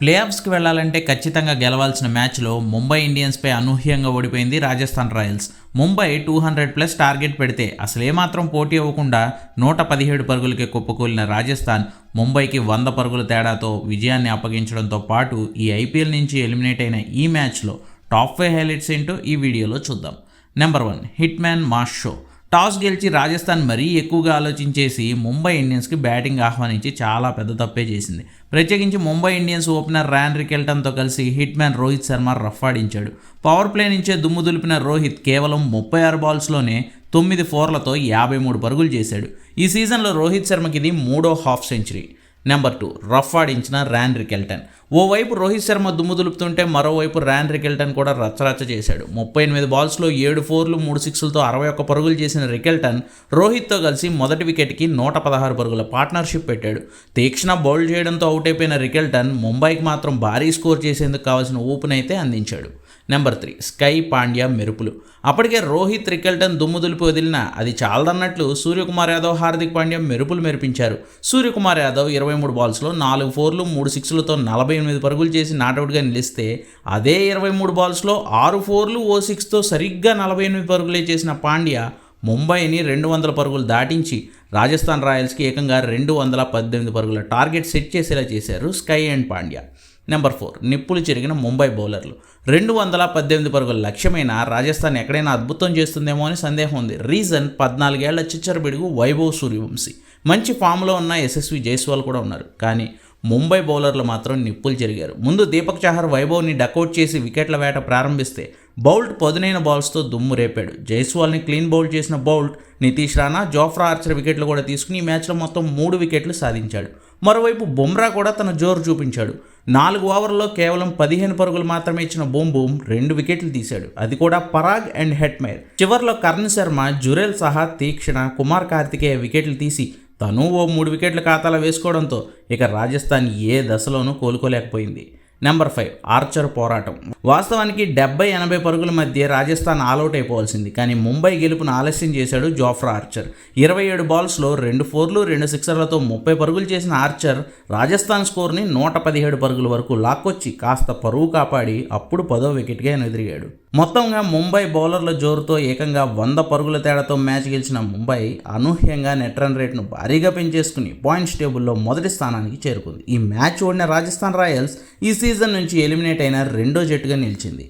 ప్లేఆఫ్స్కి వెళ్ళాలంటే ఖచ్చితంగా గెలవాల్సిన మ్యాచ్లో ముంబై ఇండియన్స్పై అనూహ్యంగా ఓడిపోయింది Rajasthan Royals. Mumbai two hundred plus target పెడితే అసలేమాత్రం పోటీ అవ్వకుండా నూట పదిహేడు పరుగులకే కుప్పకూలిన రాజస్థాన్ ముంబైకి వంద పరుగుల తేడాతో విజయాన్ని అప్పగించడంతో పాటు ఈ ఐపీఎల్ నుంచి ఎలిమినేట్ అయిన ఈ మ్యాచ్లో టాప్ ఫైవ్ హైలైట్స్ ఏంటో ఈ వీడియోలో చూద్దాం. Number one hit man mass show. Toss గెలిచి రాజస్థాన్ మరీ ఎక్కువగా ఆలోచించేసి ముంబై ఇండియన్స్కి బ్యాటింగ్ ఆహ్వానించి చాలా పెద్ద తప్పే చేసింది. ప్రత్యేకించి ముంబై ఇండియన్స్ ఓపెనర్ ర్యాన్ రికెల్టన్తో కలిసి hit man Rohit Sharma rough ఆడించాడు power play నుంచే దుమ్ము దులిపిన రోహిత్ కేవలం ముప్పై ఆరు బాల్స్లోనే తొమ్మిది ఫోర్లతో యాభై మూడు పరుగులు చేశాడు. ఈ సీజన్లో రోహిత్ శర్మకి ఇది మూడో half century. Number two rough ఆడించిన Ryan Rickelton. ఓవైపు రోహిత్ శర్మ దుమ్ము దులుపుతుంటే మరోవైపు ర్యాన్ రికెల్టన్ కూడా రచ్చరచ్చ చేశాడు. ముప్పై ఎనిమిది బాల్స్లో ఏడు ఫోర్లు మూడు సిక్స్లతో అరవై ఒక్క పరుగులు చేసిన రికెల్టన్ రోహిత్తో కలిసి మొదటి వికెట్కి నూట పదహారు పరుగుల పార్ట్నర్షిప్ పెట్టాడు. తీక్షణ బౌల్ చేయడంతో అవుట్ అయిపోయిన రికెల్టన్ ముంబైకి మాత్రం భారీ స్కోర్ చేసేందుకు కావాల్సిన ఊపునైతే అందించాడు. నెంబర్ త్రీ స్కై పాండ్యా మెరుపులు. అప్పటికే రోహిత్ రికెల్టన్ దుమ్ము దులిపి వదిలినా అది చాలదన్నట్లు సూర్యకుమార్ యాదవ్ హార్దిక్ పాండ్యా మెరుపులు మెరిపించారు. సూర్యకుమార్ యాదవ్ ఇరవై మూడు బాల్స్లో నాలుగు ఫోర్లు మూడు సిక్స్లతో నలభై ఎనిమిది పరుగులు చేసి నాటౌట్గా నిలిస్తే అదే ఇరవై మూడు బాల్స్లో ఆరు ఫోర్లు ఓ సిక్స్తో సరిగ్గా నలభై ఎనిమిది పరుగులే చేసిన పాండ్యా ముంబైని రెండు వందల పరుగులు దాటించి రాజస్థాన్ రాయల్స్కి ఏకంగా రెండు వందల పద్దెనిమిది పరుగుల టార్గెట్ సెట్ చేసేలా చేశారు Sky and Pandya. Number four నిప్పులు చెరిగిన ముంబై బౌలర్లు. రెండు వందల పద్దెనిమిది పరుగుల లక్ష్యమైన రాజస్థాన్ ఎక్కడైనా అద్భుతం చేస్తుందేమో అని సందేహం ఉంది. రీజన్ పద్నాలుగేళ్ళ చిచ్చరబిడుగు వైభవ్ సూర్యవంశీ. మంచి ఫామ్లో ఉన్న యశస్వి జైస్వాల్ కూడా ఉన్నారు. కానీ ముంబై బౌలర్లు మాత్రం నిప్పులు జరిగారు. ముందు దీపక్ చహర్ వైభవ్ని డకౌట్ చేసి వికెట్ల వేట ప్రారంభిస్తే బౌల్ట్ పదునైన బాల్స్తో దుమ్ము రేపాడు. జైస్వాల్ని క్లీన్ బౌల్డ్ చేసిన Boult Nitish Rana Jofra Archer వికెట్లు కూడా తీసుకుని ఈ మ్యాచ్లో మొత్తం మూడు వికెట్లు సాధించాడు. మరోవైపు బుమ్రా కూడా తన జోరు చూపించాడు. నాలుగు ఓవర్లో కేవలం పదిహేను పరుగులు మాత్రమే ఇచ్చిన బూమ్ బూమ్ రెండు వికెట్లు తీశాడు. అది కూడా పరాగ్ అండ్ హెట్మైర్. చివర్లో కర్ణ్ శర్మ జురేల్ సహా తీక్షణ కుమార్ కార్తికేయ వికెట్లు తీసి తను ఓ మూడు వికెట్ల ఖాతాలో వేసుకోవడంతో ఇక రాజస్థాన్ ఏ దశలోనూ కోలుకోలేకపోయింది. నెంబర్ ఫైవ్ ఆర్చర్ పోరాటం. వాస్తవానికి డెబ్బై ఎనభై పరుగుల మధ్య రాజస్థాన్ ఆల్అవుట్ అయిపోవాల్సింది. కానీ ముంబై గెలుపును ఆలస్యం చేశాడు జోఫ్రా ఆర్చర్. ఇరవై ఏడు బాల్స్లో రెండు ఫోర్లు రెండు సిక్సర్లతో ముప్పై పరుగులు చేసిన ఆర్చర్ రాజస్థాన్ స్కోర్ని నూట పదిహేడు పరుగుల వరకు లాక్కొచ్చి కాస్త పరువు కాపాడి అప్పుడు పదో వికెట్గా ఎదురిగాడు మొత్తంగా ముంబై బౌలర్ల జోరుతో ఏకంగా వంద పరుగుల తేడాతో మ్యాచ్ గెలిచిన ముంబై అనూహ్యంగా నెట్ రన్ రేట్ను భారీగా పెంచేసుకుని పాయింట్స్ టేబుల్లో మొదటి స్థానానికి చేరుకుంది. ఈ మ్యాచ్ ఓడిన రాజస్థాన్ రాయల్స్ ఈ సీజన్ నుంచి ఎలిమినేట్ అయిన రెండో జట్టుగా నిలిచింది.